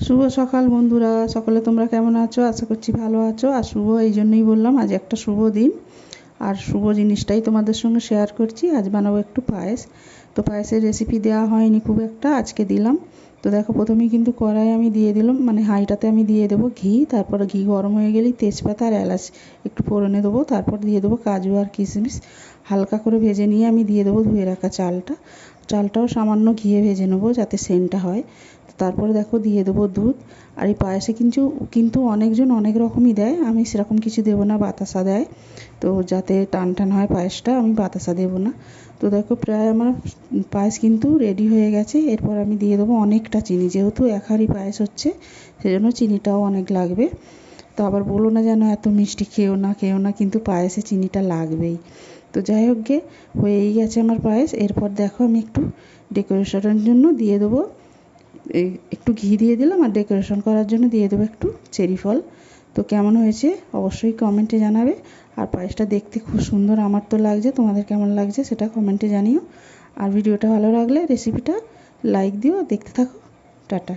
শুভ সকাল বন্ধুরা, সকলে তোমরা কেমন আছো? আশা করছি ভালো আছো। আর শুভ, এই জন্যই বললাম, আজ একটা শুভ দিন। আর শুভ জিনিসটাই তোমাদের সঙ্গে শেয়ার করছি। আজ বানাবো একটু পায়েস। তো পায়েসের রেসিপি দেওয়া হয়নি খুব একটা, আজকে দিলাম। তো দেখো, প্রথমেই কিন্তু কড়াই আমি দিয়ে দিলাম। মানে হাঁড়িটাতে আমি দিয়ে দেবো ঘি, তারপর ঘি গরম হয়ে গেলেই তেজপাতা আর এলাচ একটু ফোড়নে দেবো। তারপর দিয়ে দেবো কাজু আর কিশমিশ। হালকা করে ভেজে নিয়ে আমি দিয়ে দেবো ধুয়ে রাখা চালটা। চালটাও সামান্য ঘিয়ে ভেজে নেব যাতে সেন্টটা হয়। তারপরে দেখো দিয়ে দেবো দুধ। আর এই পায়েসে কিন্তু কিন্তু অনেকজন অনেক রকমই দেয়। আমি সেরকম কিছু দেবো না, বাতাসা দেয়। তো যাতে টান টান হয় পায়েসটা, আমি বাতাসা দেবো না। তো দেখো প্রায় আমার পায়েস কিন্তু রেডি হয়ে গেছে। এরপর আমি দিয়ে দেবো অনেকটা চিনি। যেহেতু এক হাঁড়ি পায়েস হচ্ছে, সেজন্য চিনিটাও অনেক লাগবে। তো আবার বলো না যেন এত মিষ্টি, খেও না খেও না, কিন্তু পায়েসে চিনিটা লাগবেই। তো যাই হোক গে, হয়েই গেছে আমার পায়েস। এরপর দেখো আমি একটু ডেকোরেশনের জন্য দিয়ে দেবো। একটু ঘি দিয়ে দিলাম আর ডেকোরেশন করার জন্য দিয়ে দেবো একটু চেরি ফল। তো কেমন হয়েছে অবশ্যই কমেন্টে জানাবে। আর পায়েসটা দেখতে খুব সুন্দর, আমার তো লাগছে। তোমাদের কেমন লাগছে সেটা কমেন্টে জানিও। আর ভিডিওটা ভালো লাগলে রেসিপিটা লাইক দিও। দেখতে থাকো। টাটা।